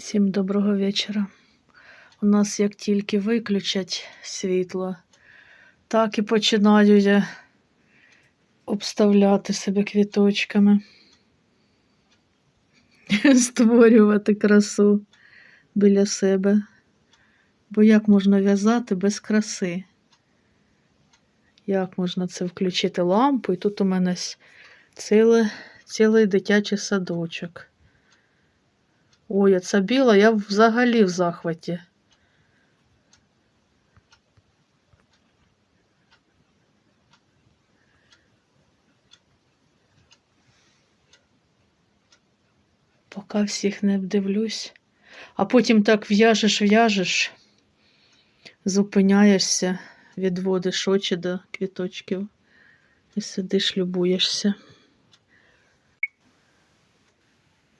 Всім доброго вечора. У нас як тільки виключать світло, так і починаю я обставляти себе квіточками, створювати красу біля себе. Бо як можна в'язати без краси? Як можна це включити лампу? І тут у мене ціле, цілий дитячий садочок. Ой, а ця біла, я взагалі в захваті. Поки всіх не вдивлюсь. А потім так в'яжеш, в'яжеш, зупиняєшся, відводиш очі до квіточків і сидиш, любуєшся.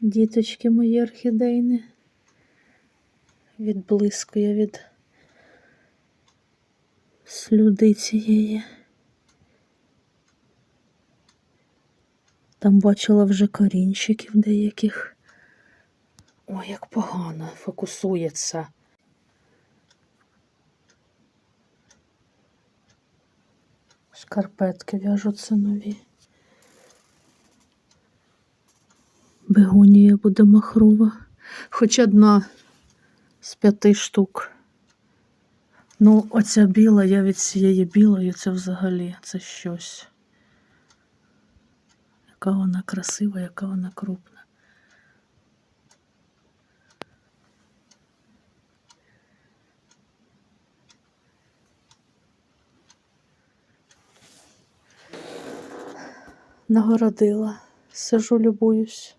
Діточки мої орхідейні. Відблискує від слюди цієї. Там бачила вже корінчиків деяких. Ой, як погано фокусується. Шкарпетки в'яжуться нові. Бегонія буде махрова. Хоч одна з п'яти штук. Ну, оця біла, я від цієї білої, це взагалі це щось. Яка вона красива, яка вона крупна. Нагородила. Сижу, любуюсь.